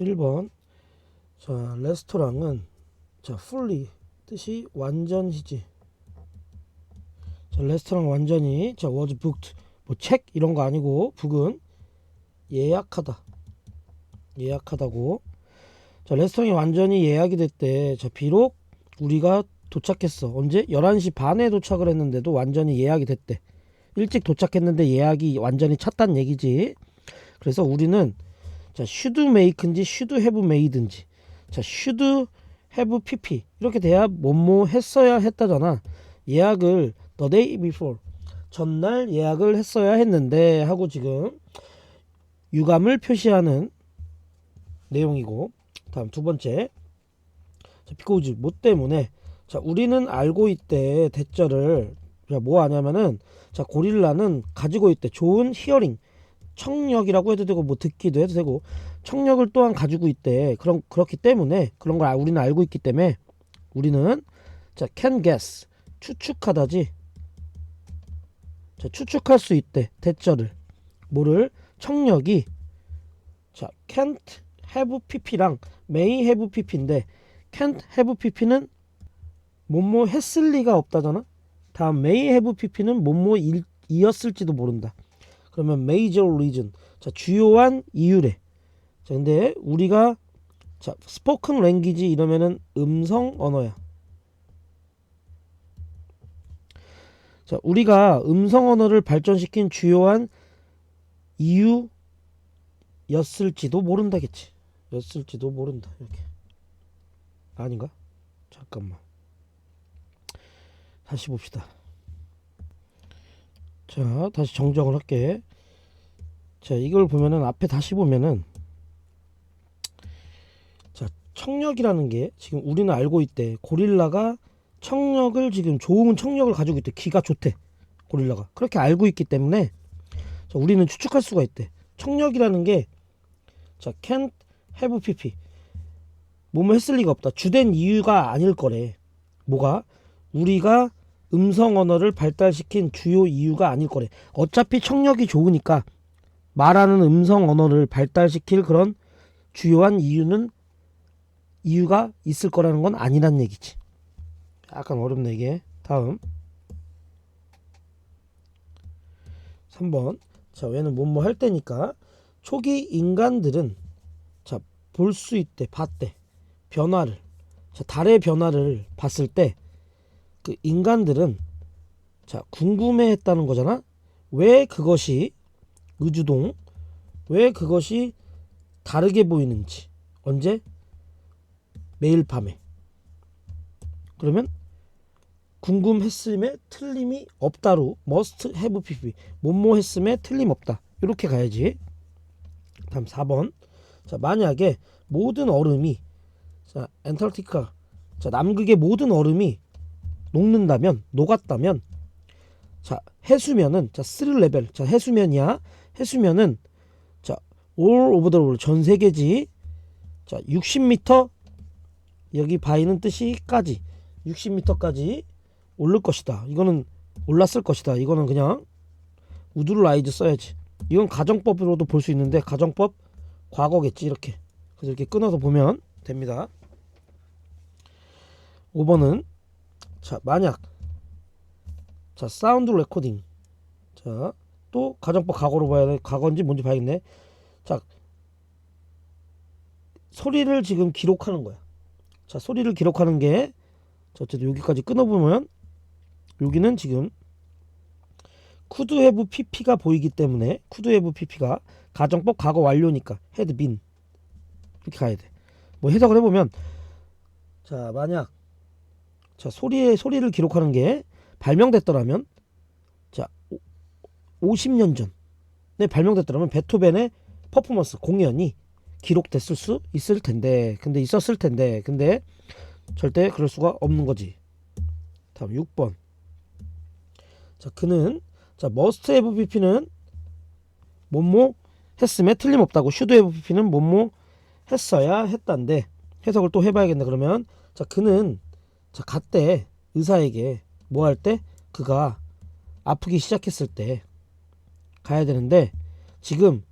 1번. 자 레스토랑은 자 fully 뜻이 완전히지. 자 레스토랑 완전히 자 was booked. 뭐 책 이런 거 아니고 book은 예약하다. 예약하다고. 자 레스토랑이 완전히 예약이 됐대 자 비록 우리가 도착했어. 언제? 11시 반에 도착을 했는데도 완전히 예약이 됐대. 일찍 도착했는데 예약이 완전히 찼단 얘기지. 그래서 우리는 자 should make인지 should have made인지. 자 should have pp. 이렇게 돼야 뭐뭐 했어야 했다잖아. 예약을 the day before. 전날 예약을 했어야 했는데 하고 지금 유감을 표시하는 내용이고 다음 두 번째. 자 because 뭐 때문에? 자 우리는 알고 있대 대절을. 자 뭐 하냐면은 자 고릴라는 가지고 있대. 좋은 히어링 청력이라고 해도 되고 뭐 듣기도 해도 되고 청력을 또한 가지고 있대. 그런 그렇기 때문에 그런 걸 아- 우리는 알고 있기 때문에 우리는 자 can guess. 추측하다지. 자 추측할 수 있대 대절을 뭐를? 청력이. 자 can't have pp랑 may have pp인데 can't have pp는 뭐뭐 했을 리가 없다잖아? 다음 may have pp는 뭐뭐 일- 이었을지도 모른다 그러면 major reason 자 주요한 이유래. 자 근데 우리가 자 spoken language 이러면은 음성 언어야. 자 우리가 음성 언어를 발전시킨 주요한 이유였을지도 모른다겠지. 였을지도 모른다 이렇게. 아닌가? 잠깐만. 다시 봅시다. 자 다시 정정을 할게 자 이걸 보면은 앞에 다시 보면은 자 청력이라는 게 지금 우리는 알고 있대. 고릴라가 청력을 지금 좋은 청력을 가지고 있대. 귀가 좋대. 고릴라가. 그렇게 알고 있기 때문에 자, 우리는 추측할 수가 있대. 청력이라는 게자 can't have pp. 뭐뭐 했을 리가 없다. 주된 이유가 아닐 거래. 뭐가? 우리가 음성 언어를 발달시킨 주요 이유가 아닐 거래. 어차피 청력이 좋으니까 말하는 음성 언어를 발달시킬 그런 주요한 이유는 이유가 있을 거라는 건 아니란 얘기지. 약간 어렵네 이게. 다음 3번. 자, 얘는 뭐뭐 할 때니까 초기 인간들은 자, 볼 수 있대. 봤대. 변화를. 자, 달의 변화를 봤을 때 그 인간들은 자, 궁금해 했다는 거잖아. 왜 그것이 의주동 왜 그것이 다르게 보이는지. 언제? 매일 밤에. 그러면 궁금했음에 틀림이 없다로 must have pp 뭐뭐 했음에 틀림없다. 이렇게 가야지. 다음 4번. 자 만약에 모든 얼음이 자 엔탈티카 자 남극의 모든 얼음이 녹는다면 녹았다면 자 해수면은 자 스릴 레벨 자 해수면이야 해수면은 자 all over 전 세계지. 자 60m 여기 바이는 뜻이까지 60m까지 오를 것이다. 이거는 올랐을 것이다. 이거는 그냥 우드라이즈 써야지. 이건 가정법으로도 볼 수 있는데 가정법 과거겠지 이렇게. 그래서 이렇게 끊어서 보면 됩니다. 5번은 자 만약 자 사운드 레코딩. 자 또 가정법 과거로 봐야 돼. 과거인지 뭔지 봐야겠네. 자 소리를 지금 기록하는 거야. 자 소리를 기록하는 게 자, 어쨌든 여기까지 끊어보면 여기는 지금 쿠드헤브 PP가 보이기 때문에 쿠드헤브 PP가 가정법 과거 완료니까 헤드 빈 이렇게 가야 돼 뭐 해석을 해보면 자 만약 자 소리의 소리를 기록하는 게 발명됐더라면 자 50년 전에 발명됐더라면 베토벤의 퍼포먼스 공연이 기록됐을 수 있을 텐데 근데 있었을 텐데 근데 절대 그럴 수가 없는 거지. 다음 6번. 자 그는 자 must have pp는 뭐뭐 했음에 틀림없다고 should have pp는 뭐뭐 했어야 했단데 해석을 또 해봐야겠네 그러면. 자 그는 자 갔대 의사에게 뭐 할 때 그가 아프기 시작했을 때 가야 되는데 지금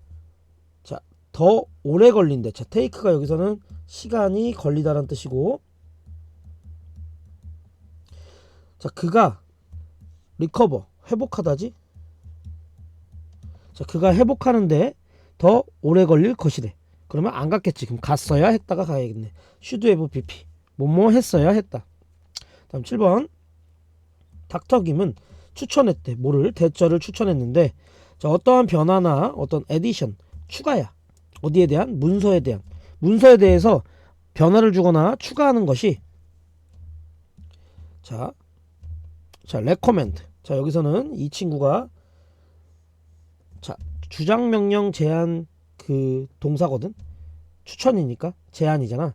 자 더 오래 걸린대. 자, take가 여기서는 시간이 걸리다라는 뜻이고 자, 그가 리커버 회복하다지. 자, 그가 회복하는데 더 오래 걸릴 것이래. 그러면 안 갔겠지. 그럼 갔어야 했다가 가야겠네. should have bp. 뭐뭐 했어야 했다. 다음 7번. 닥터 김은 추천했대. 뭐를 대절을 추천했는데 자, 어떠한 변화나 어떤 에디션 추가야. 어디에 대한 문서에 대한 문서에 대해서 변화를 주거나 추가하는 것이 자, 자, 레코멘드. 자, 여기서는 이 친구가 자, 주장 명령 제한 그 동사거든. 추천이니까 제한이잖아.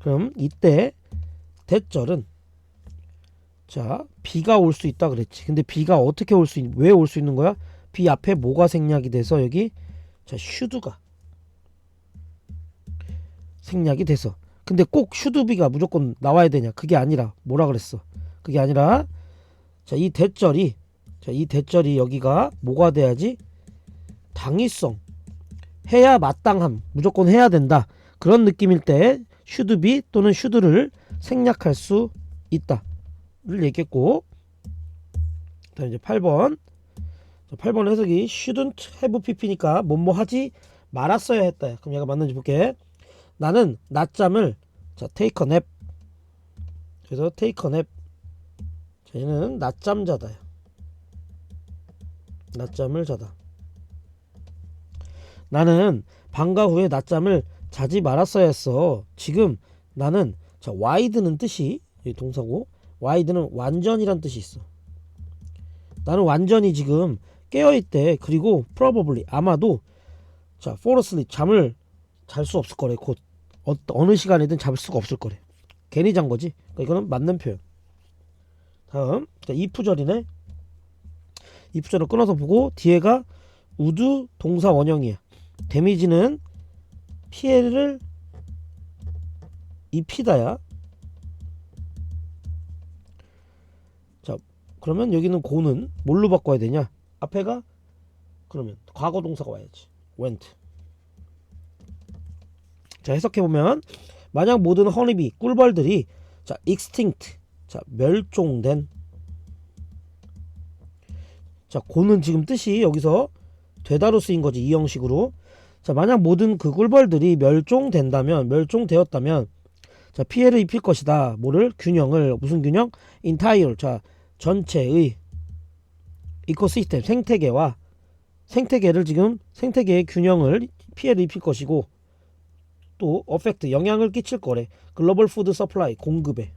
그럼 이때 대절은 자, 비가 올 수 있다 그랬지. 근데 비가 어떻게 올수 있, 왜올 수 있는 거야? 비 앞에 뭐가 생략이 돼서 여기 자, 슈드가 생략이 돼서. 근데 꼭 슈드비가 무조건 나와야 되냐? 그게 아니라 뭐라 그랬어? 그게 아니라 자, 이 대절이 자, 이 대절이 여기가 뭐가 돼야지? 당위성 해야 마땅함 무조건 해야 된다 그런 느낌일 때 슈드비 또는 슈드를 생략할 수 있다를 얘기했고 다음 이제 8번 자, 8번 해석이 shouldn't have pp니까? 뭐뭐 하지? 말았어야 했다. 그럼 얘가 맞는지 볼게. 나는 낮잠을 자 take a nap. 그래서 take a nap. 자, 얘는 낮잠 자다야 낮잠을 자다. 나는 방과 후에 낮잠을 자지 말았어야 했어. 지금 나는 자 wide는 뜻이 동사고 wide는 완전이란 뜻이 있어. 나는 완전히 지금 깨어 있대. 그리고 probably 아마도 자 fall asleep 잠을 잘 수 없을 거래. 곧 어, 어느 시간이든 잡을 수가 없을 거래. 괜히 잔 거지. 그러니까 이거는 맞는 표현. 다음 자, 이프절이네. 이프절을 끊어서 보고 뒤에가 우드 동사 원형이야. 데미지는 피해를 입히다야. 자, 그러면 여기는 고는 뭘로 바꿔야 되냐? 앞에가 그러면 과거 동사가 와야지. went. 자, 해석해 보면 만약 모든 허니비 꿀벌들이 자, extinct. 자, 멸종된. 자, 고는 지금 뜻이 여기서 되다로 쓰인 거지 이 형식으로. 자 만약 모든 그 꿀벌들이 멸종된다면 멸종되었다면 자 피해를 입힐 것이다. 뭐를? 균형을. 무슨 균형? entire. 자 전체의 이코시스템 생태계와 생태계를 지금 생태계의 균형을 피해를 입힐 것이고 또 어펙트 영향을 끼칠 거래 글로벌 푸드 서플라이 공급에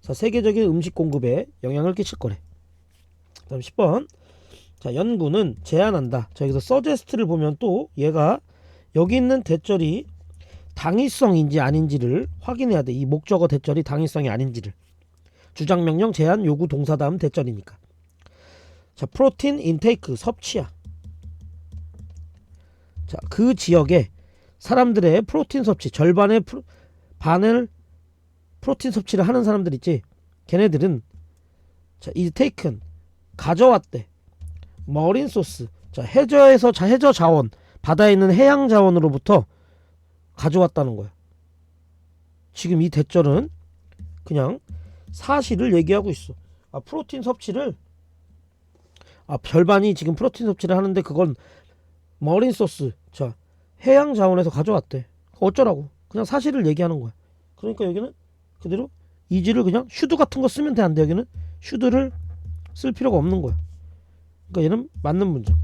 자 세계적인 음식 공급에 영향을 끼칠 거래 다음 10번 자, 연구는 제안한다. 자, 여기서 서제스트를 보면 또 얘가 여기 있는 대절이 당위성인지 아닌지를 확인해야 돼. 이 목적어 대절이 당위성이 아닌지를. 주장 명령 제안 요구 동사 다음 대절이니까. 자, 프로틴 인테이크 섭취야. 자, 그 지역에 사람들의 프로틴 섭취 절반의 프로, 반을 프로틴 섭취를 하는 사람들 있지. 걔네들은 자, 이 테이큰 가져왔대. 머린 소스. 자, 해저에서 자, 해저 자원, 바다에 있는 해양 자원으로부터 가져왔다는 거야. 지금 이 대절은 그냥 사실을 얘기하고 있어. 아, 프로틴 섭취를 아, 절반이 지금 프로틴 섭취를 하는데 그건 머린 소스. 자, 해양 자원에서 가져왔대. 어쩌라고? 그냥 사실을 얘기하는 거야. 그러니까 여기는 그대로 이지를 그냥 슈드 같은 거 쓰면 돼, 안 돼, 여기는? 슈드를 쓸 필요가 없는 거야. 그러니까 얘는 맞는 문장.